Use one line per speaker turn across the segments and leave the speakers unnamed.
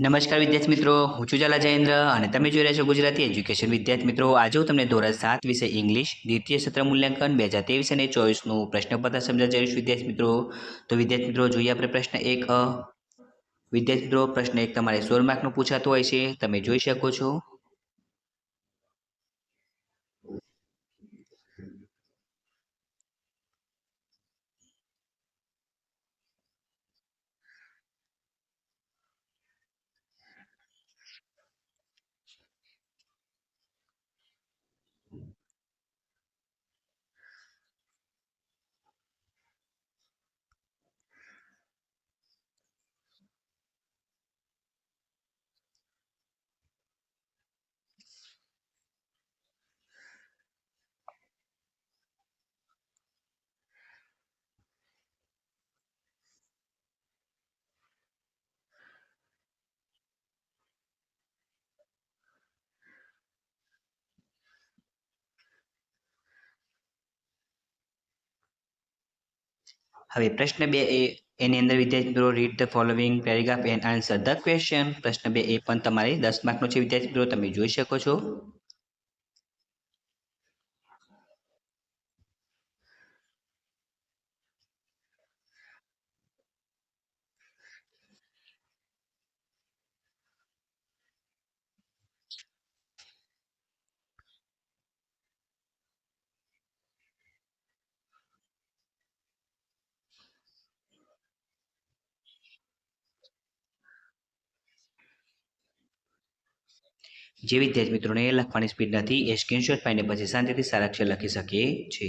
નમસ્કાર વિદ્યાર્થી મિત્રો, હું છું ઝાલા જયેન્દ્ર અને તમે જોઈ રહ્યા છો ગુજરાતી એજ્યુકેશન. વિદ્યાર્થી મિત્રો, આજે તમને ધોરણ સાત વિષય ઇંગ્લિશ, દ્વિતીય સત્ર મૂલ્યાંકન, બે હજાર ત્રેવીસ અને ચોવીસનું પ્રશ્નપત્ર સમજા જઈશ વિદ્યાર્થી મિત્રો. તો વિદ્યાર્થી મિત્રો, જોઈએ આપણે પ્રશ્ન એક. વિદ્યાર્થી મિત્રો, પ્રશ્ન એક તમારે સોળ માર્કનો પૂછાતો હોય છે. તમે જોઈ શકો છો. હવે પ્રશ્ન બે એ, એની અંદર વિદ્યાર્થી મિત્રો read the following paragraph and answer the question પ્રશ્ન બે એ પણ તમારે દસ માર્કનો છે વિદ્યાર્થી મિત્રો, તમે જોઈ શકો છો. જે વિદ્યાર્થી મિત્રોને લખવાની સ્પીડ નથી, એ સ્ક્રીનશોટ પાડીને પછી શાંતિથી સારા લખી શકે છે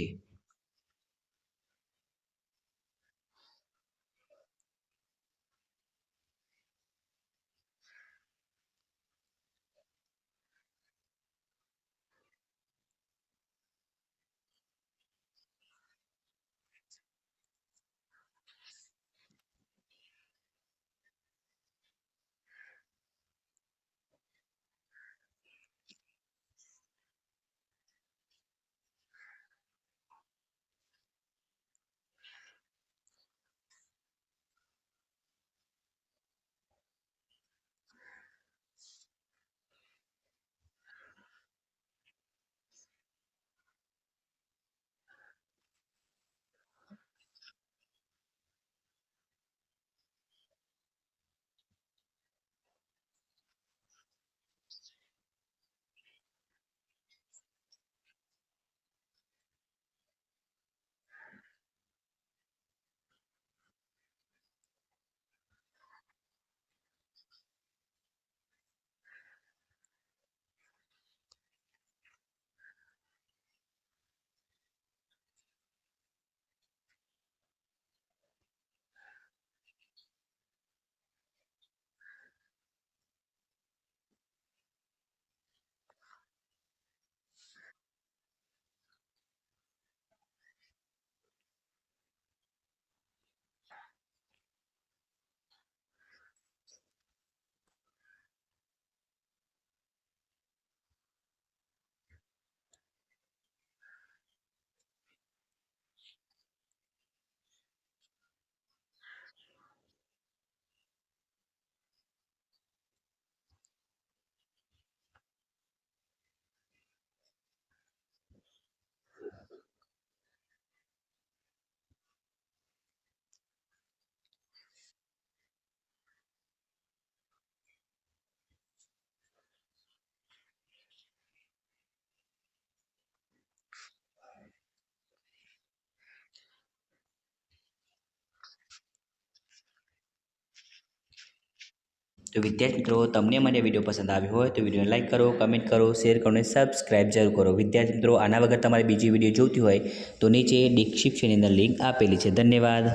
તો વિદ્યાર્થી મિત્રો, તમને મને વીડિયો પસંદ આવ્યો હોય તો વિડીયોને લાઇક કરો કમેન્ટ કરો શેર કરો અને સબસ્ક્રાઇબ જરૂર કરો. વિદ્યાર્થી મિત્રો, આના વગર તમારે બીજી વીડિયો જોતી હોય તો નીચે ડિસ્ક્રિપ્શનની અંદર લિંક આપેલી છે. ધન્યવાદ.